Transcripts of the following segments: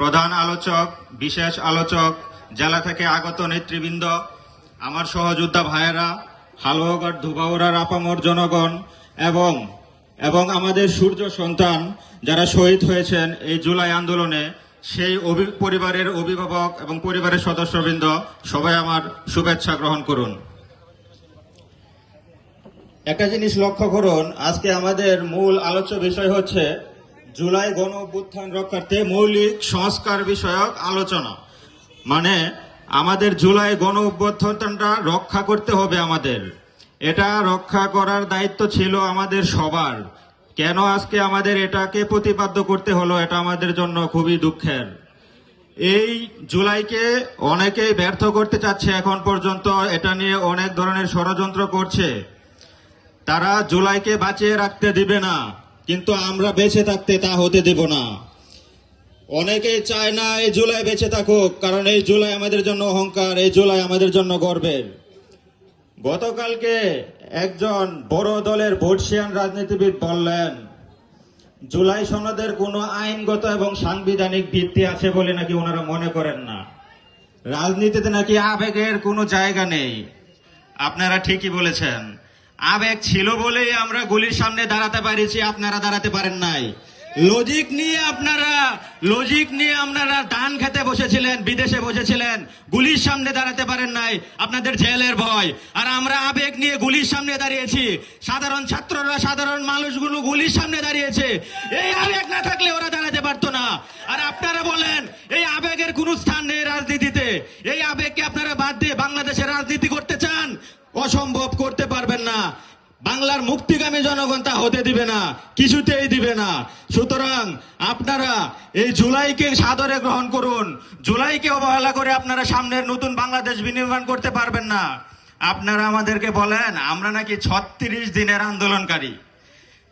প্রধান আলোচক, বিশেষ আলোচক, জেলা থেকে আগত নেতৃবৃন্দ, আমার সহযোদ্ধা ভাইয়েরা হালুয়াঘাট ধুবাউড়ার আপামর জনগণ এবং এবং আমাদের সূর্য সন্তান যারা শহীদ হয়েছেন এই জুলাই আন্দোলনে, সেই পরিবারের অভিভাবক এবং পরিবারের সদস্যবৃন্দ, সবাই আমার শুভেচ্ছা গ্রহণ করুন। একটা জিনিস লক্ষ্য করুন, আজকে আমাদের মূল আলোচ্য বিষয় হচ্ছে জুলাই গণ অভ্যুত্থান রক্ষার্থে মৌলিক সংস্কার বিষয়ক আলোচনা। মানে আমাদের জুলাই গণ অভ্যুত্থানটা রক্ষা করতে হবে আমাদের। এটা রক্ষা করার দায়িত্ব ছিল আমাদের সবার। কেন আজকে আমাদের এটাকে প্রতিপাদ্য করতে হলো এটা আমাদের জন্য খুবই দুঃখের। এই জুলাইকে অনেকেই ব্যর্থ করতে চাচ্ছে এখন পর্যন্ত, এটা নিয়ে অনেক ধরনের ষড়যন্ত্র করছে। তারা জুলাইকে বাঁচিয়ে রাখতে দিবে না। কিন্তু আমরা বেঁচে থাকতে তা হতে দেব না। অনেকেই চায় না এই জুলাই বেঁচে থাকুক, কারণ এই জুলাই আমাদের জন্য অহংকার, এই জুলাই আমাদের জন্য গর্বের। গতকালকে একজন বড় দলের ভোটসিয়ান রাজনীতিবিদ বললেন, জুলাই সনদের কোনো আইনগত এবং সাংবিধানিক ভিত্তি আছে বলে নাকি ওনারা মনে করেন না। রাজনীতিতে নাকি আবেগের কোনো জায়গা নেই। আপনারা ঠিকই বলেছেন। আবেগ ছিল বলেই আমরা গুলির সামনে দাঁড়াতে পারিছি, আপনারা দাঁড়াতে পারেন নাই। লজিক নিয়ে আপনারা লজিক নিয়ে আপনারা ধান খেতে বসেছিলেন, বিদেশে বসেছিলেন, গুলির সামনে দাঁড়াতে পারেন নাই, আপনাদের জেলের ভয়। আর আমরা আবেগ নিয়ে গুলির সামনে দাঁড়িয়েছি, সাধারণ ছাত্ররা, সাধারণ মানুষগুলো গুলির সামনে দাঁড়িয়েছে। এই আবেগ না থাকলে ওরা দাঁড়াতে পারতো না। আর আপনারা বলেন, এই আবেগের কোনো স্থান নেই রাজনীতিতে। এই আবেগকে আপনারা বাদ দিয়ে বাংলাদেশের রাজনীতি করতে চান? অসম্ভব, করতে না। বাংলার মুক্তিগামী জনগণ তা হতে দিবে না, কিছুতেই দিবে না। সুতরাং আপনারা এই জুলাইকে সাদরে গ্রহণ করুন। জুলাইকে অবহেলা করে আপনারা সামনের নতুন বাংলাদেশ বিনির্মাণ করতে পারবেন না। আপনারা আমাদেরকে বলেন, আমরা নাকি ছত্রিশ দিনের আন্দোলনকারী।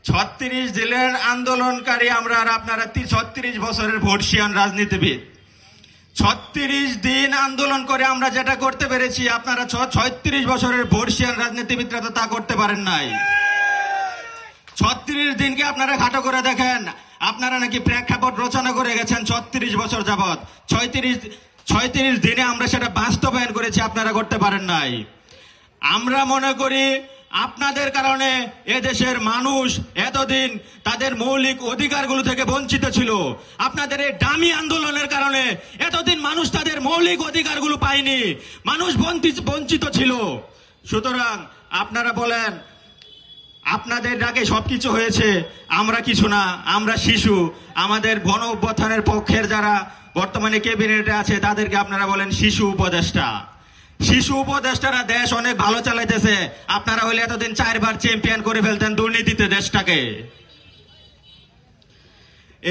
ছত্রিশ দিনের আন্দোলনকারী আমরা আর আপনারা ছত্রিশ বছরের ভোটসিয়ান রাজনীতিবিদ। ছত্রিশ দিন আন্দোলন করে আমরা যেটা করতে পেরেছি, আপনারা ছত্রিশ বছরের বর্ষিয়ান রাজনীতিবিদরা তো তা করতে পারেন নাই। ছত্রিশ দিনকে আপনারা খাটো করে দেখেন, আপনারা নাকি প্রেক্ষাপট রচনা করে গেছেন ছত্রিশ বছর যাবৎ। ছয়ত্রিশ ছয়ত্রিশ দিনে আমরা সেটা বাস্তবায়ন করেছি, আপনারা করতে পারেন নাই। আমরা মনে করি আপনাদের কারণে এদেশের মানুষ এতদিন তাদের মৌলিক অধিকারগুলো থেকে বঞ্চিত ছিল। আপনাদের এই দামি আন্দোলনের কারণে এতদিন মানুষ তাদের মৌলিক অধিকারগুলো পায়নি। মানুষ বঞ্চিত- ছিল। সুতরাং আপনারা বলেন, আপনাদের ডাকে সবকিছু হয়েছে, আমরা কিছু না, আমরা শিশু। আমাদের গণ অভ্যুত্থানের পক্ষের যারা বর্তমানে ক্যাবিনেটে আছে, তাদেরকে আপনারা বলেন শিশু উপদেষ্টা। শিশু উপদেষ্টারা দেশ অনেক ভালো চালাইতেছে। আপনারা হলে এতদিন চারবার চ্যাম্পিয়ন করে ফেলতেন দুর্নীতিতে দেশটাকে।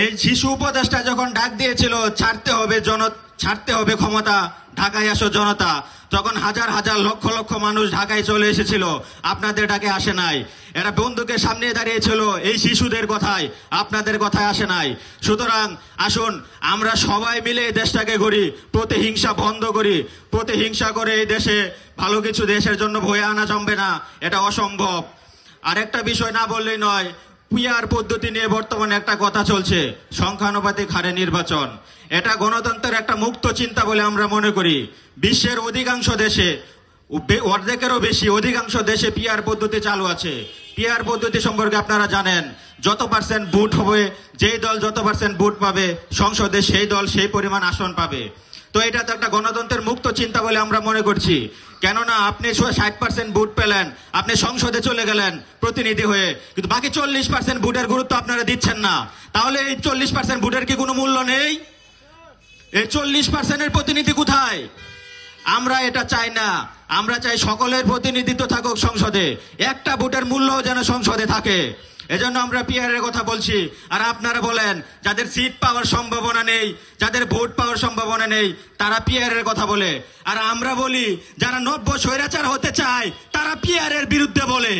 এই শিশু উপদেষ্টা যখন ডাক দিয়েছিল, ছাড়তে হবে জন ছাড়তে হবে ক্ষমতা, ঢাকায় আসো জনতা। তখন হাজার হাজার লক্ষ লক্ষ মানুষ ঢাকায় চলে এসেছিল, আপনাদের ডাকে আসে নাই। এরা বন্দুকের সামনে দাঁড়িয়েছিল, এই শিশুদের কথায়, আপনাদের কথায় আসে নাই। সুতরাং, আসুন, আমরা সবাই মিলে এই দেশটাকে গড়ি, প্রতিহিংসা বন্ধ করি। প্রতিহিংসা করে এই দেশে ভালো কিছু দেশের জন্য ভয়ে আনা জমবে না, এটা অসম্ভব। আরেকটা বিষয় না বললেই নয় পিয়ার পদ্ধতি নিয়ে বর্তমানে একটা কথা চলছে, সংখ্যানুপাতিক হারে নির্বাচন। এটা গণতন্ত্রের একটা মুক্ত চিন্তা বলে আমরা মনে করি। বিশ্বের অধিকাংশ দেশে অর্ধেকেরও বেশি অধিকাংশ দেশে পিয়ার পদ্ধতি চালু আছে। পিয়ার পদ্ধতি সম্পর্কে আপনারা জানেন, যত পার্সেন্ট ভোট হবে, যেই দল যত পার্সেন্ট ভোট পাবে, সংসদে সেই দল সেই পরিমাণ আসন পাবে। তো এটা তো একটা গণতন্ত্রের মুক্ত চিন্তা বলে আমরা মনে করছি। কেননা আপনি ষাট পার্সেন্ট ভোট পেলেন, আপনি সংসদে চলে গেলেন প্রতিনিধি হয়ে। কিন্তু বাকি চল্লিশ পার্সেন্ট ভোটের গুরুত্ব আপনারা দিচ্ছেন না। তাহলে এই চল্লিশ পার্সেন্ট ভোটের কি কোনো মূল্য নেই? এই চল্লিশ পার্সেন্টের প্রতিনিধি কোথায়? আমরা এটা চাই না। আমরা চাই সকলের প্রতিনিধিত্ব থাকুক সংসদে। একটা ভোটের মূল্য যেন সংসদে থাকে। এজন্য আমরা পিআর এর কথা বলছি। আর আপনারা বলেন, যাদের সিট পাওয়ার সম্ভাবনা নেই, যাদের ভোট পাওয়ার সম্ভাবনা নেই, তারা পিআর এর কথা বলে। আর আমরা বলি, যারা নব্য স্বৈরাচার হতে চায়, তারা পিআর এর বিরুদ্ধে বলে।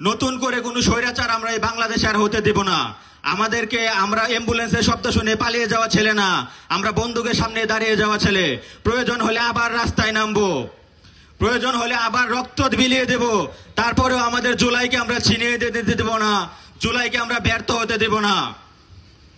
নতুন করে কোনো স্বৈরাচার আমরা এই বাংলাদেশে আর হতে দেব না। আমাদেরকে আমরা অ্যাম্বুলেন্সের শব্দ শুনে পালিয়ে যাওয়া ছেলে না। আমরা বন্দুকের সামনে দাঁড়িয়ে যাওয়া ছেলে। প্রয়োজন হলে আবার রাস্তায় নামবো। প্রয়োজন হলে আবার রক্ত বিলিয়ে দেব। তারপরেও আমাদের জুলাইকে আমরা ছিনিয়ে দিতে দেব না। জুলাইকে আমরা ব্যর্থ হতে দেব না।